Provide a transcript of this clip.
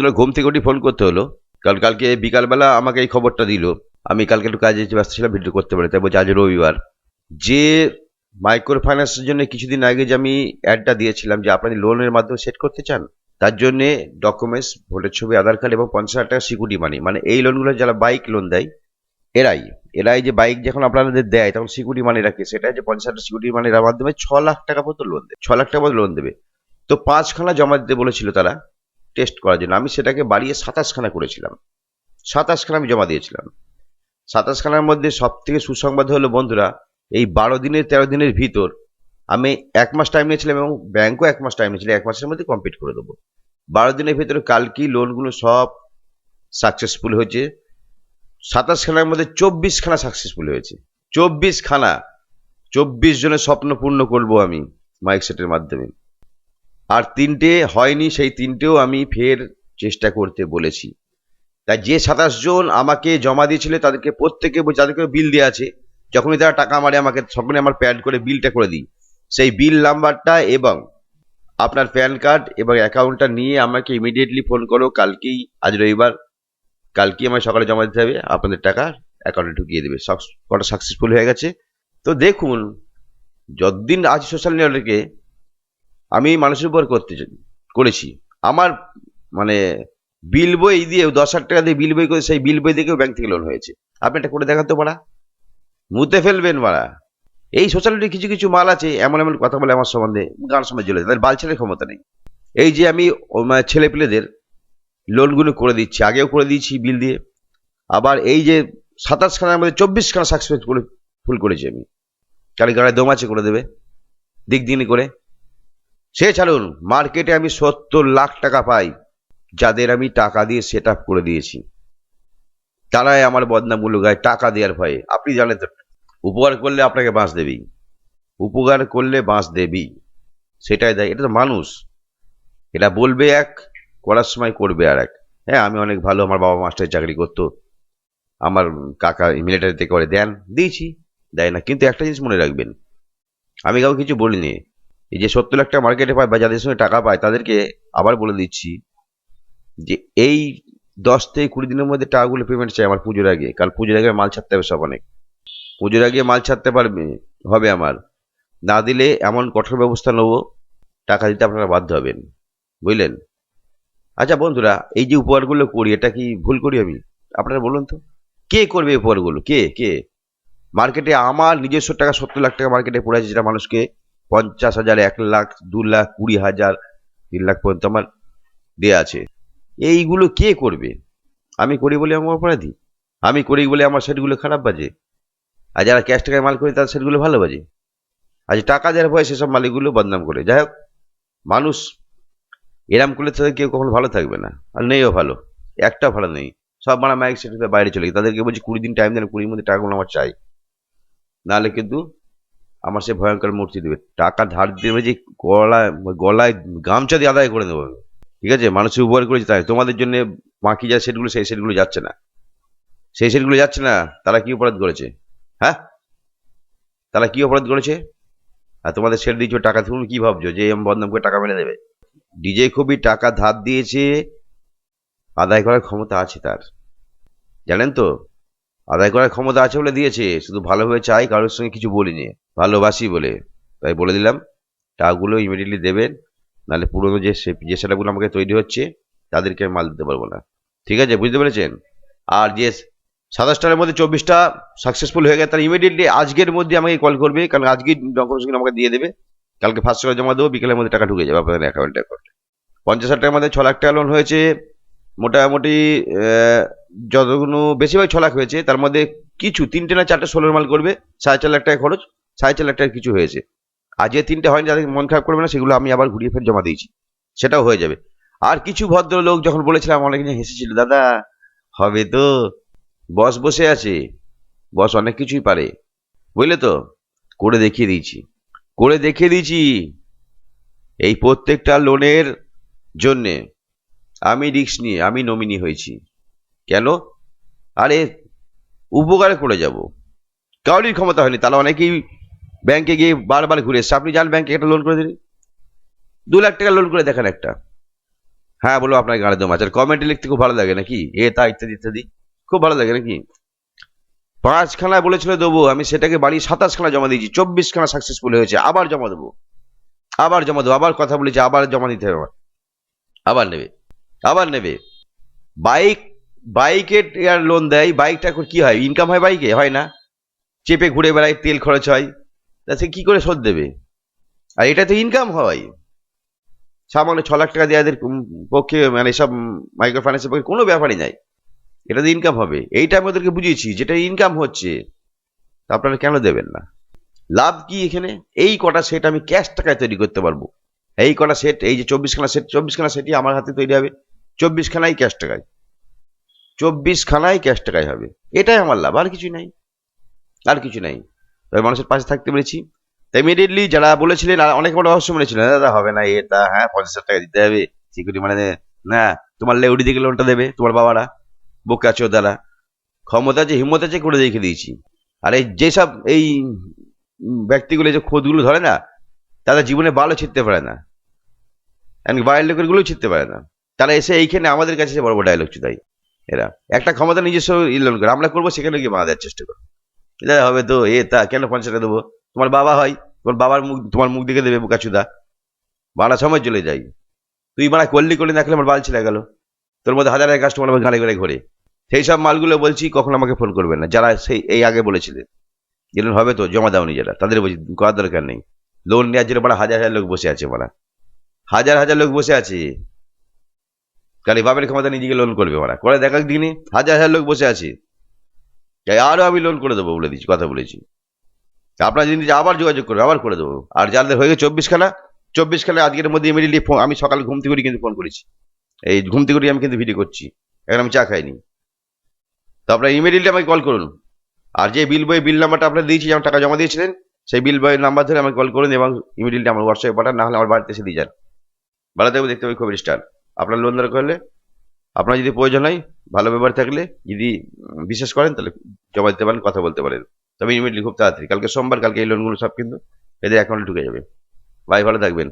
ঘুম থেকে উঠে ফোন করতে হলো। কারণ কালকে বিকালবেলা আমাকে এই খবরটা দিল। আমি কালকে একটু কাজে ব্যস্ত ছিলাম, ভিডিও করতে পারি। তাই বলছি, আজ রবিবার। যে মাইক্রো ফাইন্যান্সের জন্য কিছুদিন আগে যে আমি অ্যাডটা দিয়েছিলাম, যে আপনি লোনের মাধ্যমে সেট করতে চান, তার জন্যে ডকুমেন্টস ভোটের ছবি, আধার কার্ড এবং পঞ্চাশ হাজার টাকা সিকিউরিটি মানি মানে এই লোনগুলো যারা বাইক লোন দেয়, এরাই। এরাই যে বাইক যখন আপনাদের দেয়, তখন সিকিউরিটি মানি রাখে। সেটা যে পঞ্চাশ হাজার সিকিউরিটি মানির মাধ্যমে ছ লাখ টাকা পর্যন্ত লোন দেবে ছ লাখ টাকা পর্যন্ত লোন দেবে। তো পাঁচখানা জমা দিতে বলেছিল তারা। টেস্ট করার জন্য। আমি সেটাকে বাড়িয়ে সাতাশখানা করেছিলাম। সাতাশখানা আমি জমা দিয়েছিলাম। সাতাশখানার মধ্যে সব থেকে সুসংবাদ হলো, বন্ধুরা, এই বারো দিনের, তেরো দিনের ভিতর আমি এক মাস টাইম নিয়েছিলাম এবং ব্যাংকও এক মাস টাইম নিয়েছিল এক মাসের মধ্যে কমপ্লিট করে দেবো। বারো দিনের ভিতরে কালকেই লোনগুলো সব সাকসেসফুল হয়েছে? সাতাশখানার মধ্যে চব্বিশখানা সাকসেসফুল হয়েছে। চব্বিশখানা, চব্বিশ জনের স্বপ্ন পূর্ণ করব আমি মাইক সেটের মাধ্যমে। আর তিনটে হয়নি, সেই তিনটেও আমি ফের চেষ্টা করতে বলেছি। তাই যে সাতাশ জন আমাকে জমা দিয়েছিল, তাদেরকে প্রত্যেকে যাদেরকে বিল দেওয়া আছে। যখনই তারা টাকা মারে, আমাকে তখনই আমার প্যাড করে বিলটা করে দিই। সেই বিল নাম্বারটা এবং আপনার প্যান কার্ড এবং অ্যাকাউন্টটা নিয়ে আমাকে ইমিডিয়েটলি ফোন করো। কালকেই, আজ রবিবার, কালকেই আমার সকালে জমা দিতে হবে। আপনাদের টাকা অ্যাকাউন্টে ঢুকিয়ে দেবে। কটা সাকসেসফুল হয়ে গেছে। তো দেখুন, যতদিন আজ সোশ্যাল নেটওয়ার্কে আমি মানুষের উপর করতে করেছি। আমার মানে বিল বই দিয়ে দশ হাজার টাকা দিয়ে বিল বই করে সেই বিল বই দেখেও ব্যাংক থেকে লোন হয়েছে। আপনি এটা করে দেখাতে পারা মুতে ফেলবেন মারা এই সোশ্যাল মিডিয়ায় কিছু কিছু মাল আছে, এমন এমন কথা বলে আমার সম্বন্ধে গান সময় যায়। তাদের বাল ছেলের ক্ষমতা নেই। এই যে আমি ছেলে পেলেদের লোনগুলো করে দিচ্ছি, আগেও করে দিয়েছি বিল দিয়ে। আবার এই যে সাতাশ খানার মধ্যে চব্বিশ খানা সাকসেসফুল ফুল করেছি আমি। কালি গাড়ায় দমাচে করে দেবে, দিক দিনই করে। সে ছাড়ুন, মার্কেটে আমি সত্তর লাখ টাকা পাই, যাদের আমি টাকা দিয়ে সেট করে দিয়েছি। তারাই আমার বদনামগুলো গায়ে টাকা দেওয়ার ভয়ে। আপনি জানেন তো, উপকার করলে আপনাকে বাঁশ দেবেই। উপকার করলে বাঁশ দেবেই। সেটাই দেয়, এটা তো মানুষ। এটা বলবে এক, করার সময় করবে আর এক। হ্যাঁ আমি অনেক ভালো, আমার বাবা মাস্টারের চাকরি করতো। আমার কাকা মিলিটারিতে করে দেন, দিয়েছি, দেয় না। কিন্তু একটা জিনিস মনে রাখবেন, আমি কাউকে কিছু বলিনি। এই যে সত্তর লাখ টাকা মার্কেটে পায় বা যাদের সঙ্গে টাকা পায়, তাদেরকে আবার বলে দিচ্ছি যে এই দশ থেকে কুড়ি দিনের মধ্যে টাকাগুলো পেমেন্ট চাই আমার পুজোর আগে। কাল পুজোর আগে মাল ছাড়তে হবে সব অনেক। পুজোর আগে মাল ছাড়তে পারবে, হবে আমার। না দিলে এমন কঠোর ব্যবস্থা নেব, টাকা দিতে আপনারা বাধ্য হবেন। বুঝলেন? আচ্ছা বন্ধুরা, এই যে উপহারগুলো করি, এটা কি ভুল করি আমি? আপনারা বলুন তো। কে করবে উপহারগুলো? কে? কে? মার্কেটে আমার নিজস্ব টাকা, সত্তর লাখ টাকা মার্কেটে পড়ে আছে যেটা মানুষকে পঞ্চাশ হাজার, এক লাখ, দু লাখ, কুড়ি হাজার, তিন লাখ পর্যন্ত আমার দেয়া আছে। এইগুলো কে করবে? আমি করি বলে আমার অপরাধী? আমি করি বলে আমার সেটগুলো খারাপ বাজে? আর যারা ক্যাশ টাকায় মাল করে, তাদের সেটগুলো ভালো বাজে? আজ টাকা দেওয়ার ভয় সেসব মালিকগুলো বদনাম করে। যাই হোক, মানুষ এরাম করলে তাদের কেউ কখনো ভালো থাকবে না। আর নেইও ভালো। একটাও ভালো নেই। সব মারা মাইক সেটে বাইরে চলে গেছে। তাদেরকে বলছি কুড়ি দিন টাইম দেন, কুড়ির মধ্যে টাকাগুলো আমার চাই। নাহলে কিন্তু আমার সে ভয়ঙ্কর মূর্তি দেবে। টাকা ধার দেবে যে গলায় গলায় গামছা দিয়ে আদায় করে দেবো ঠিক আছে? মানুষের উপকার করেছে তাই। তোমাদের জন্য বাকি যা সেটগুলো, সেই সেটগুলো যাচ্ছে না। সেই সেটগুলো যাচ্ছে না, তারা কি অপরাধ করেছে? হ্যাঁ? তারা কি অপরাধ করেছে? আর তোমাদের সেট দিচ্ছ টাকা, তুমি কি ভাবছ যে এম বদনাম করে টাকা মেরে দেবে? ডিজে খুবই টাকা ধার দিয়েছে, আদায় করার ক্ষমতা আছে তার। জানেন তো? আদায় করার ক্ষমতা আছে বলে দিয়েছে, শুধু ভালোভাবে চাই, কারোর সঙ্গে কিছু বলিনি। ভালোবাসি বলে। তাই বলে দিলাম, টাকাগুলো ইমিডিয়েটলি দেবেন, নাহলে পুরোনো যে যে সেটাগুলো আমাকে তৈরি হচ্ছে, তাদেরকে আমি মাল দিতে পারব না। ঠিক আছে, বুঝতে পেরেছেন? আর যে সাতাশটার মধ্যে চব্বিশটা সাকসেসফুল হয়ে গেছে তার ইমিডিয়েটলি আজকের মধ্যে আমাকে কল করবে, কারণ আজকেই ডকুমেন্টস আমাকে দিয়ে দেবে, কালকে ফার্স্ট টাকা জমা দেবো, বিকেলের মধ্যে টাকা ঢুকে যাবে আপনাদের অ্যাকাউন্টে অ্যাকাউন্টে পঞ্চাশ হাজার টাকার মধ্যে ছ লাখ টাকা লোন হয়েছে, মোটামুটি যতগুলো, বেশিরভাগ ছ লাখ হয়েছে, তার মধ্যে কিছু, তিনটে না চারটে ষোলোর মাল করবে, সাড়ে চার লাখ টাকা খরচ, সাড়ে চার লাখ টাকা কিছু হয়েছে। আর যে তিনটে হয়নি, যাদের মন খারাপ করবে না, সেগুলো আমি আবার ঘুরিয়ে ফের জমা দিয়েছি। সেটাও হয়ে যাবে। আর কিছু ভদ্রলোক যখন বলেছিলাম অনেকদিন হেসেছিল, দাদা, হবে তো, বস বসে আছে, বস অনেক কিছুই পারে। বুঝলে তো? করে দেখিয়ে দিয়েছি। করে দেখিয়ে দিয়েছি এই প্রত্যেকটা লোনের জন্যে। আমি রিস্ক নিয়ে, আমি নমিনি হয়েছি। কেন? আরে, উপকারে করে যাব। কাউরির ক্ষমতা হয়নি, তাহলে অনেকেই ব্যাংকে গিয়ে বারবার ঘুরে এসছে। আপনি যান ব্যাংকে একটা লোন করে দিন দু লাখ টাকা লোন করে দেখেন একটা। হ্যাঁ বলো আপনার গাড়ি দম আছে। কমেন্টে লিখতে খুব ভালো লাগে নাকি? এ, তা, ইত্যাদি ইত্যাদি। খুব ভালো লাগে নাকি? পাঁচখানা বলেছিল দেবো, আমি সেটাকে বাড়ি সাতাশখানা জমা দিয়েছি, চব্বিশখানা সাকসেসফুল হয়েছে, আবার জমা দেবো। আবার জমা দেবো, আবার কথা বলেছি, আবার জমা দিতে হবে। আবার নেবে। আবার নেবে। বাইক বাইকের লোন দেয়, বাইকটা কি হয়? ইনকাম হয় বাইকে? হয় না। চেপে ঘুরে বেড়ায়, তেল খরচ হয়। তা সে কি করে শোধ দেবে? আর এটা তো ইনকাম হয়। সামান্য ছ লাখ টাকা দেওয়াদের পক্ষে মানে সব মাইক্রো ফাইন্যান্সের পক্ষে কোনো ব্যাপারই নাই। এটা তো ইনকাম হবে। এইটা আমি ওদেরকে বুঝিয়েছি যেটা ইনকাম হচ্ছে। তা আপনারা কেন দেবেন না? লাভ কি এখানে? এই কটা সেট আমি ক্যাশ টাকায় তৈরি করতে পারব। এই কটা সেট এই যে চব্বিশখানা সেট চব্বিশখানা সেটই আমার হাতে তৈরি হবে। চব্বিশখানাই ক্যাশ টাকায়। চব্বিশখানাই ক্যাশ টাকায় হবে। এটাই আমার লাভ, আর কিছু নাই। আর কিছু নাই। তবে মানুষের পাশে থাকতে পেরেছি। ইমিডিয়েটলি যারা বলেছিলেন অনেক বড় রহস্য বলেছিলেন দাদা হবে না এ তা হ্যাঁ পঞ্চাশ হাজার টাকা দিতে হবে। সিকিউরিটি মানে না, তোমার লেউডি দিকে লোনটা দেবে, তোমার বাবারা। বোকা চোদারা। ক্ষমতা আছে হিম্মত আছে, করে রেখে দিয়েছি। আর এই যেসব, এই ব্যক্তিগুলো যে খোঁজগুলো ধরে না তারা জীবনে ভালো ছিটতে পারে না। বাইরের লোকের গুলোও ছিটতে পারে না। তারা এসে এইখানে আমাদের কাছে বড় বড় ডায়লগ চুদাই এরা। একটা ক্ষমতা নিজস্ব ইলন করে। আমরা করব সেখানে গিয়ে বাঁধা দেওয়ার চেষ্টা করব। এটা হবে তো এ তা, কেন পঞ্চাশ টাকা দেবো? তোমার বাবা হয়, তোমার বাবার মুখ, তোমার মুখ দিকে দেবে বুকাচুদা। বাড়া সময় চলে যাই। তুই বাড়া করলি করলি না আমার বাল ছেড়ে গেল। তোর মধ্যে হাজার হাজার কাস্টমার আমার গাড়ি ঘোরে। সেই সব মালগুলো বলছি, কখন আমাকে ফোন করবে না। যারা সেই, এই আগে বলেছিলেন যেদিন হবে তো, জমা দাওনি যারা। তাদের বলছি, করার দরকার নেই। লোন নেওয়ার জন্য বড় হাজার হাজার লোক বসে আছে মারা হাজার হাজার লোক বসে আছে। কালি বাপের ক্ষমতা নিজেকে লোন করবে মারা করে দেখার দিনে, হাজার হাজার লোক বসে আছে। তাই আরও আমি লোন করে দেবো বলে দিচ্ছি, কথা বলেছি। আপনার যদি আবার যোগাযোগ করবে, আবার করে দেবো। আর যাদের হয়ে গেছে চব্বিশ খানা চব্বিশ খানা আজকের মধ্যে ইমিডিয়েটলি ফোন আমি সকালে ঘুম থেকে কিন্তু ফোন করেছি। এই ঘুম থেকে আমি কিন্তু ভিডিও করছি। এখন আমি চা খাইনি। তো আপনারা ইমিডিয়েটলি আমাকে কল করুন। আর যে বিল বই বিল নাম্বারটা আপনার দিয়েছি, যেমন টাকা জমা দিয়েছিলেন, সেই বিল বইয়ের নাম্বার ধরে আমাকে কল করুন এবং ইমিডিয়েটলি আমার হোয়াটসঅ্যাপে পাঠান না হলে আমার বাড়িতে এসে দিয়ে যান। ভালো থাকবে দেখতে পাবি খুব স্টার আপনার লোন দরকার হলে, আপনার যদি প্রয়োজন হয়, ভালো ব্যাপার থাকলে যদি বিশ্বাস করেন, তাহলে জমা দিতে পারেন, কথা বলতে পারেন। তবে ইমিডিয়েটলি খুব তাড়াতাড়ি। কালকে সোমবার, কালকে এই লোনগুলো সব কিন্তু এদের অ্যাকাউন্টে ঢুকে যাবে। ভাই, ভালো থাকবেন।